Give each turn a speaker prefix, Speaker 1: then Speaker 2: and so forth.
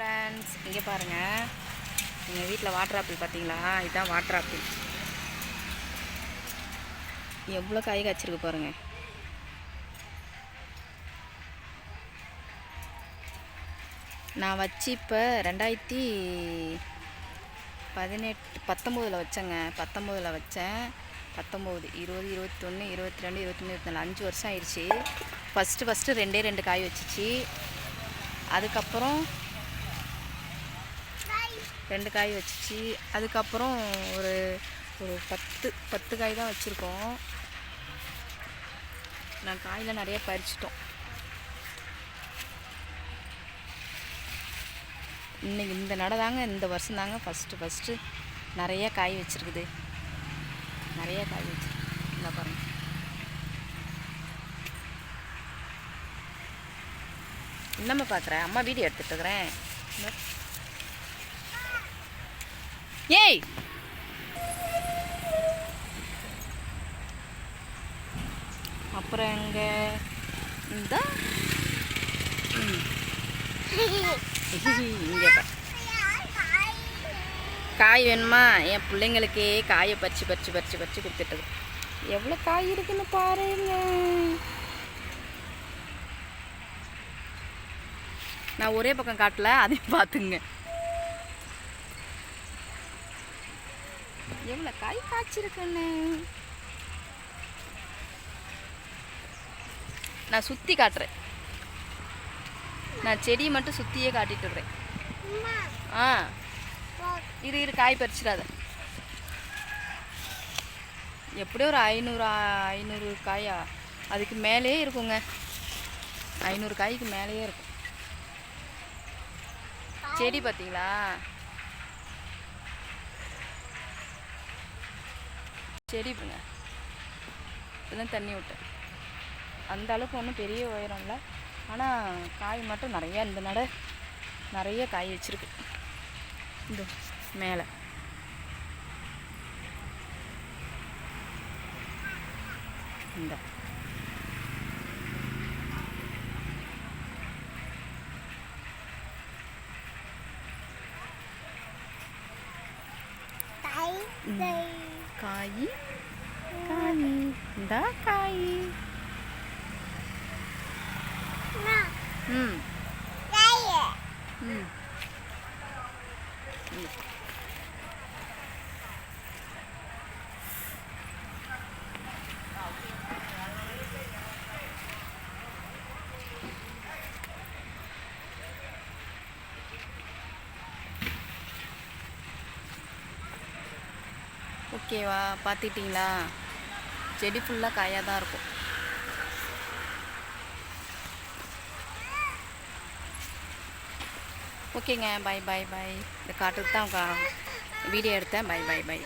Speaker 1: Friends இங்கே பாருங்கள் எங்கள் வீட்டில் வாட்டர் ஆப்பிள் பார்த்தீங்களா இதுதான் வாட்டர் ஆப்பிள் எவ்வளோ காய் காய்ச்சிருக்கு பாருங்கள் நான் வச்சு இப்போ ரெண்டாயிரத்தி பதினெட்டு பத்தொம்போதில் வச்சேங்க. பத்தொம்போதில் வச்சேன். பத்தொம்போது இருபது இருபத்தொன்று இருபத்தி ரெண்டு இருபத்தொன்று இருபத்தி நாலு அஞ்சு வருஷம் ஆயிடுச்சு. ஃபஸ்ட்டு ஃபஸ்ட்டு ரெண்டே ரெண்டு காய் வச்சிச்சு. அதுக்கப்புறம் ரெண்டு காய் வச்சிச்சு. அதுக்கப்புறம் ஒரு ஒரு பத்து பத்து காய் தான் வச்சுருக்கோம். நான் காயில் நிறைய பறிச்சிட்டோம். இன்றைக்கி இந்த நடை தாங்க இந்த வருஷம் தாங்க ஃபஸ்ட்டு ஃபஸ்ட்டு நிறைய காய் வச்சுருக்குது. நிறைய காய் வச்சு இந்த பாருங்க. என்னம்மா பார்க்குறேன். அம்மா வீடியோ எடுத்துகிட்டு இருக்கிறேன். ஏய். அப்புறம் எங்க? இந்த. இங்கே காய் வேணுமா? என் பிள்ளைங்களுக்கே காயை பறிச்சு பறிச்சு பறிச்சு பறிச்சு கொடுத்துட்டு எவ்வளோ காய் இருக்குன்னு பாருங்க. நான் ஒரே பக்கம் காட்டல அதையும் பார்த்துங்க. எவ்வளோ காய் காய்ச்சிருக்குன்னு. நான் சுற்றி காட்டுறேன். நான் செடியை மட்டும் சுற்றியே காட்டிட்டு இருக்கிறேன் ஆ. இரு இரு காய் பறிச்சிடாத. எப்படியோ ஒரு ஐநூறு ஐநூறு காயா. அதுக்கு மேலேயே இருக்குங்க. ஐநூறு காய்க்கு மேலேயே இருக்கும். செடி பார்த்தீங்களா? செடி பாருங்க இப்பதான் தண்ணி விட்டேன் அந்த அளவுக்கு ஒன்றும் பெரிய உயரம் இல்லை ஆனால் காய் மட்டும் நிறையா இந்த நட நிறைய காய் வச்சிருக்கு. இந்த மேலே. இந்த. காய். காய் இந்த காய் ம் ம் ஓகேவா? பார்த்துட்டிங்களா? செடி ஃபுல்லாக காயாக தான் இருக்கும். ஓகேங்க பை பை பை இந்த காட்டுக்கு தான் வீடியோ எடுத்தேன். By by by